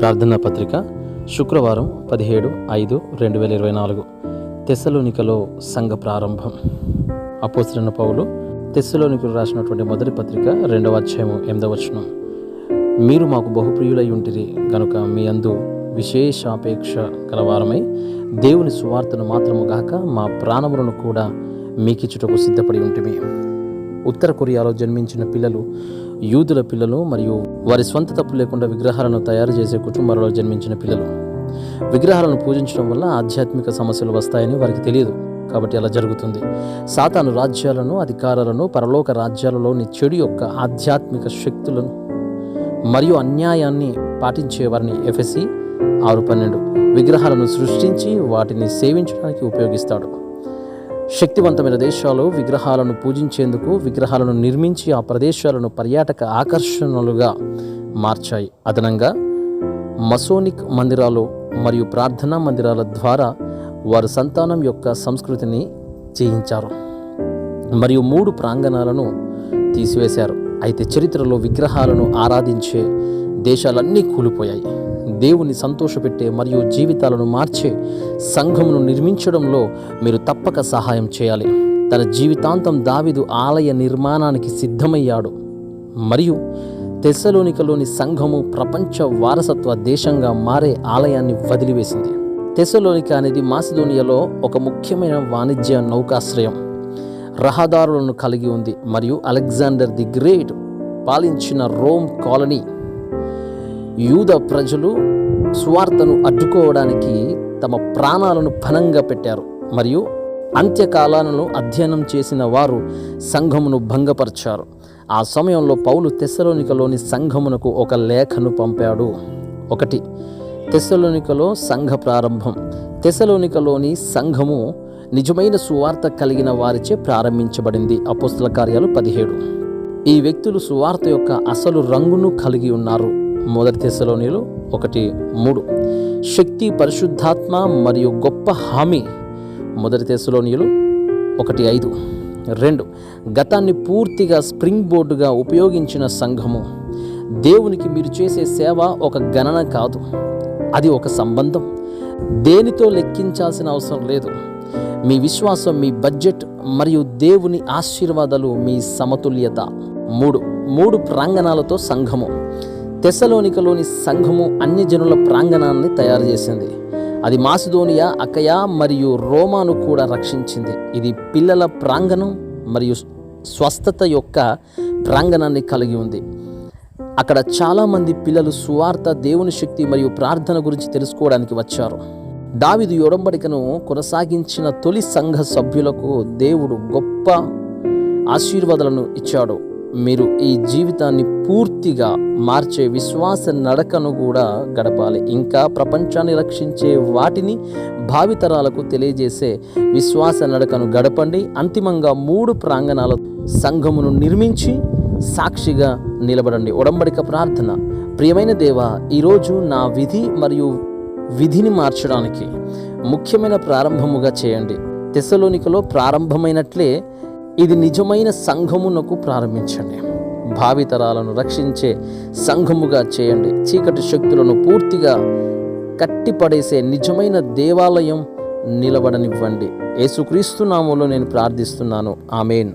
ప్రార్థనా పత్రిక శుక్రవారం పదిహేడు ఐదు రెండు వేల ఇరవై నాలుగు. తెస్సలోనికలో సంఘ ప్రారంభం. అపోసరణ పౌలు తెస్సలోనికలు రాసినటువంటి మొదటి పత్రిక రెండవ అధ్యాయము ఎనిమిదవ వచనం. మీరు మాకు బహుప్రియులై ఉంటిరి కనుక మీ అందు విశేషాపేక్ష గలవారమై దేవుని సువార్తను మాత్రము గాక మా ప్రాణములను కూడా మీకిచ్చుటకు సిద్ధపడి ఉంటుంది ఉత్తర కొరియాలో జన్మించిన పిల్లలు యూదుల పిల్లలు మరియు వారి స్వంత తప్పు లేకుండా విగ్రహాలను తయారు చేసే కుటుంబాలలో జన్మించిన పిల్లలు. విగ్రహాలను పూజించడం వల్ల ఆధ్యాత్మిక సమస్యలు వస్తాయని వారికి తెలియదు. కాబట్టి అలా జరుగుతుంది. సాతాను రాజ్యాలను అధికారాలను పరలోక రాజ్యాలలోని చెడు యొక్క ఆధ్యాత్మిక శక్తులను మరియు అన్యాయాన్ని పాటించే వారిని ఎఫ్ఎస్సి ఆరు పన్నెండు. విగ్రహాలను సృష్టించి వాటిని సేవించడానికి ఉపయోగిస్తాడు. శక్తివంతమైన దేశాలు విగ్రహాలను పూజించేందుకు విగ్రహాలను నిర్మించి ఆ ప్రదేశాలను పర్యాటక ఆకర్షణలుగా మార్చాయి. అదనంగా మసోనిక్ మందిరాలు మరియు ప్రార్థనా మందిరాల ద్వారా వారు సంతానం యొక్క సంస్కృతిని చేయించారు. మరియు మూడు ప్రాంగణాలను తీసివేశారు. అయితే చరిత్రలో విగ్రహాలను ఆరాధించే దేశాలన్నీ కూలిపోయాయి. దేవుని సంతోషపెట్టే మరియు జీవితాలను మార్చే సంఘమును నిర్మించడంలో మీరు తప్పక సహాయం చేయాలి. తన జీవితాంతం దావిదు ఆలయ నిర్మాణానికి సిద్ధమయ్యాడు. మరియు తెసలోనికలోని సంఘము ప్రపంచ వారసత్వ దేశంగా మారే ఆలయాన్ని వదిలివేసింది. తెసలోనిక అనేది మాసిదోనియాలో ఒక ముఖ్యమైన వాణిజ్య నౌకాశ్రయం. రహదారులను కలిగి ఉంది. మరియు అలెగ్జాండర్ ది గ్రేట్ పాలించిన రోమ్ కాలనీ యూద ప్రజలు స్వార్థను అడ్డుకోవడానికి తమ ప్రాణాలను పణంగా పెట్టారు. మరియు అంత్యకాలాలను అధ్యయనం చేసిన వారు సంఘమును భంగపరిచారు. ఆ సమయంలో పౌలు తెస్సలోనికలోని సంఘమునకు ఒక లేఖను పంపాడు. ఒకటి తెస్సలోనికలో సంఘ ప్రారంభం. తెసలోనికలోని సంఘము నిజమైన సువార్త కలిగిన వారిచే ప్రారంభించబడింది. అపుస్తల కార్యాలు పదిహేడు. ఈ వ్యక్తులు సువార్త యొక్క అసలు రంగును కలిగి ఉన్నారు. మొదటి తెస్సలోనిలు ఒకటి మూడు. శక్తి పరిశుద్ధాత్మ మరియు గొప్ప హామీ మొదటి తెస్సలోనియులు ఒకటి ఐదు. రెండు. గతాన్ని పూర్తిగా స్ప్రింగ్ బోర్డుగా ఉపయోగించిన సంఘము. దేవునికి మీరు చేసే సేవ ఒక గణన కాదు. అది ఒక సంబంధం. దేనితో లెక్కించాల్సిన అవసరం లేదు. మీ విశ్వాసం మీ బడ్జెట్ మరియు దేవుని ఆశీర్వాదాలు మీ సమతుల్యత. మూడు. మూడు ప్రాంగణాలతో సంఘము. తెసలోనికలోని సంఘము అన్ని జనుల ప్రాంగణాన్ని తయారు చేసింది. అది మాసిదోనియా అకయా మరియు రోమాను కూడా రక్షించింది. ఇది పిల్లల ప్రాంగణం మరియు స్వస్థత యొక్క ప్రాంగణాన్ని కలిగి ఉంది. అక్కడ చాలామంది పిల్లలు సువార్త దేవుని శక్తి మరియు ప్రార్థన గురించి తెలుసుకోవడానికి వచ్చారు. దావిదు యొడంబడికను కొనసాగించిన తొలి సంఘ సభ్యులకు దేవుడు గొప్ప ఆశీర్వాదాలను ఇచ్చాడు. మీరు ఈ జీవితాన్ని పూర్తిగా మార్చే విశ్వాస నడకను కూడా గడపాలి. ఇంకా ప్రపంచాన్ని రక్షించే వాటిని భావితరాలకు తెలియజేసే విశ్వాస నడకను గడపండి. అంతిమంగా మూడు ప్రాంగణాల సంఘమును నిర్మించి సాక్షిగా నిలబడండి. ఒడంబడిక ప్రార్థన. ప్రియమైన దేవ ఈరోజు నా విధి మరియు విధిని మార్చడానికి ముఖ్యమైన ప్రారంభముగా చేయండి. తెసలోనికలో ప్రారంభమైనట్లే ఇది నిజమైన సంఘమునకు ప్రారంభించండి. భావితరాలను రక్షించే సంఘముగా చేయండి. చీకటి శక్తులను పూర్తిగా కట్టిపడేసే నిజమైన దేవాలయం నిలబడనివ్వండి. యేసుక్రీస్తు నామంలో నేను ప్రార్థిస్తున్నాను. ఆమెన్.